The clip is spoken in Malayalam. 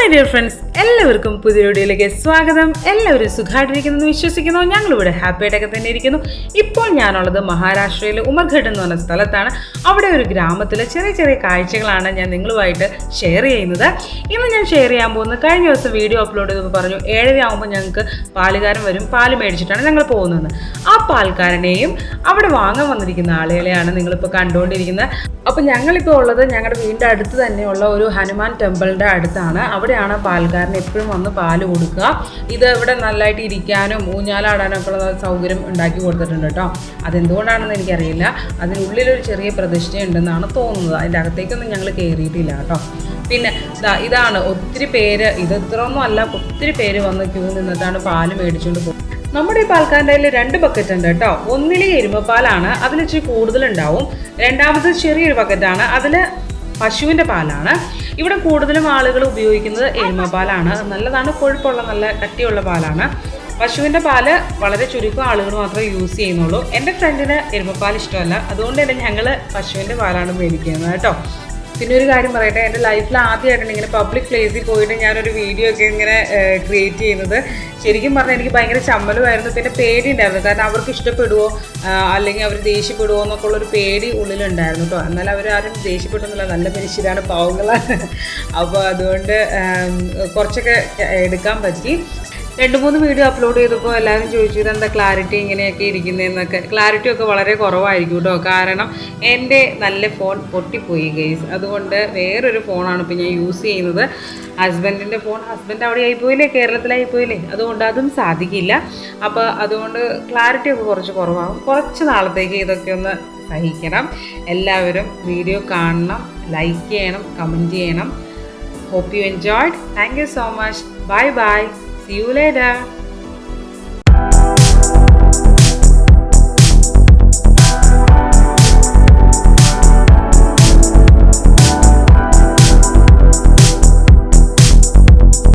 മൈ ഡിയർ ഫ്രണ്ട്സ് എല്ലാവർക്കും പുതിയ വീഡിയോയിലേക്ക് സ്വാഗതം. എല്ലാവരും സുഖമായിട്ടിരിക്കുന്നു വിശ്വസിക്കുന്നു. ഞങ്ങളിവിടെ ഹാപ്പി ആയിട്ടൊക്കെ തന്നെ ഇരിക്കുന്നു. ഇപ്പോൾ ഞാനുള്ളത് മഹാരാഷ്ട്രയിലെ ഉമർഘട്ട് എന്ന് പറഞ്ഞ സ്ഥലത്താണ്. അവിടെ ഒരു ഗ്രാമത്തിലെ ചെറിയ ചെറിയ കാഴ്ചകളാണ് ഞാൻ നിങ്ങളുമായിട്ട് ഷെയർ ചെയ്യുന്നത്. ഇന്ന് ഞാൻ ഷെയർ ചെയ്യാൻ പോകുന്നത് കഴിഞ്ഞ ദിവസം വീഡിയോ അപ്ലോഡ് ചെയ്തപ്പോൾ പറഞ്ഞു ഏഴരയാകുമ്പോൾ ഞങ്ങൾക്ക് പാലുകാരൻ വരും. പാൽ മേടിച്ചിട്ടാണ് ഞങ്ങൾ പോകുന്നത്. ആ പാൽക്കാരനെയും അവിടെ വാങ്ങാൻ വന്നിരിക്കുന്ന ആളുകളെയാണ് നിങ്ങളിപ്പോൾ കണ്ടുകൊണ്ടിരിക്കുന്നത്. അപ്പോൾ ഞങ്ങളിപ്പോൾ ഉള്ളത് ഞങ്ങളുടെ വീടിന്റെ അടുത്ത് തന്നെയുള്ള ഒരു ഹനുമാൻ ടെമ്പിളിന്റെ അടുത്താണ്. അവിടെയാണ് പാൽക്കാരന് എപ്പോഴും വന്ന് പാൽ കൊടുക്കുക. ഇത് ഇവിടെ നല്ലതായിട്ട് ഇരിക്കാനും ഊഞ്ഞാലാടാനൊക്കെ ഉള്ള സൗകര്യം ഉണ്ടാക്കി കൊടുത്തിട്ടുണ്ട് കേട്ടോ. അതെന്തുകൊണ്ടാണെന്ന് എനിക്കറിയില്ല. അതിനുള്ളിലൊരു ചെറിയ പ്രതിഷ്ഠയുണ്ടെന്നാണ് തോന്നുന്നത്. അതിന്റെ അകത്തേക്കൊന്നും ഞങ്ങൾ കയറിയിട്ടില്ല കേട്ടോ. പിന്നെ ഇതാണ് ഒത്തിരി പേര് ഇത് ഇത്രയൊന്നും അല്ല ഒത്തിരി പേര് വന്ന് ക്യൂ നിന്നിട്ടാണ് പാൽ മേടിച്ചുകൊണ്ട് പോകുന്നത് നമ്മുടെ ഈ പാൽക്കാരന്റെ കയ്യിൽ രണ്ട് ബക്കറ്റ് ഉണ്ട് കേട്ടോ. ഒന്നിൽ എരുമപ്പാലാണ് അതിൽ ഇച്ചിരി കൂടുതലുണ്ടാവും. രണ്ടാമത് ചെറിയൊരു ബക്കറ്റാണ് അതിൽ പശുവിന്റെ പാലാണ്. ഇവിടെ കൂടുതലും ആളുകൾ ഉപയോഗിക്കുന്നത് എരുമപ്പാലാണ് നല്ലതാണ് കൊഴുപ്പുള്ള നല്ല കട്ടിയുള്ള പാലാണ്. പശുവിന്റെ പാൽ വളരെ ചുരുക്കം ആളുകൾ മാത്രമേ യൂസ് ചെയ്യുന്നുള്ളൂ. എന്റെ ഫ്രണ്ടിന് എരുമപ്പാൽ ഇഷ്ടമല്ല. അതുകൊണ്ട് തന്നെ ഞങ്ങൾ പശുവിന്റെ പാലാണ് മേടിക്കുന്നത് കേട്ടോ. പിന്നെ ഒരു കാര്യം പറയട്ടെ എന്റെ ലൈഫിൽ ആദ്യമായിട്ടാണ് ഇങ്ങനെ പബ്ലിക് പ്ലേസിൽ പോയിട്ട് ഞാനൊരു വീഡിയോ ഒക്കെ ഇങ്ങനെ ക്രിയേറ്റ് ചെയ്യുന്നത്. ശരിക്കും പറഞ്ഞാൽ എനിക്ക് ഭയങ്കര ചമ്മലുമായിരുന്നു. പിന്നെ പേടിയുണ്ടായിരുന്നു. കാരണം അവർക്ക് ഇഷ്ടപ്പെടുവോ അല്ലെങ്കിൽ അവർ ദേഷ്യപ്പെടുമോ എന്നൊക്കെ ഉള്ളൊരു പേടി ഉള്ളിലുണ്ടായിരുന്നു കേട്ടോ എന്നാൽ അവരാരും ദേഷ്യപ്പെടുന്നില്ല നല്ല മനുഷ്യരാണ് പാവങ്ങളാണ്. അപ്പോൾ അതുകൊണ്ട് കുറച്ചൊക്കെ എടുക്കാൻ പറ്റി. രണ്ട് മൂന്ന് വീഡിയോ അപ്ലോഡ് ചെയ്തപ്പോൾ എല്ലാവരും ചോദിച്ചു എന്താ ക്ലാരിറ്റി ഇങ്ങനെയൊക്കെ ഇരിക്കുന്നതെന്നൊക്കെ? ക്ലാരിറ്റി ഒക്കെ വളരെ കുറവായിരിക്കും കേട്ടോ. കാരണം എന്റെ നല്ല ഫോൺ പൊട്ടിപ്പോയി ഗൈസ് അതുകൊണ്ട് വേറൊരു ഫോണാണ് ഇപ്പോൾ ഞാൻ യൂസ് ചെയ്യുന്നത്. ഹസ്ബൻഡിന്റെ ഫോൺ ഹസ്ബൻഡ് അവിടെ ആയിപ്പോയില്ലേ? കേരളത്തിലായി പോയില്ലേ? അതുകൊണ്ട് അതും സാധിക്കില്ല. അപ്പോൾ അതുകൊണ്ട് ക്ലാരിറ്റി ഒക്കെ കുറച്ച് കുറവാകും. കുറച്ച് നാളത്തേക്ക് ഇതൊക്കെ ഒന്ന് സഹിക്കണം. എല്ലാവരും വീഡിയോ കാണണം ലൈക്ക് ചെയ്യണം കമന്റ് ചെയ്യണം. Hope you enjoyed thank you so much bye bye. See you later.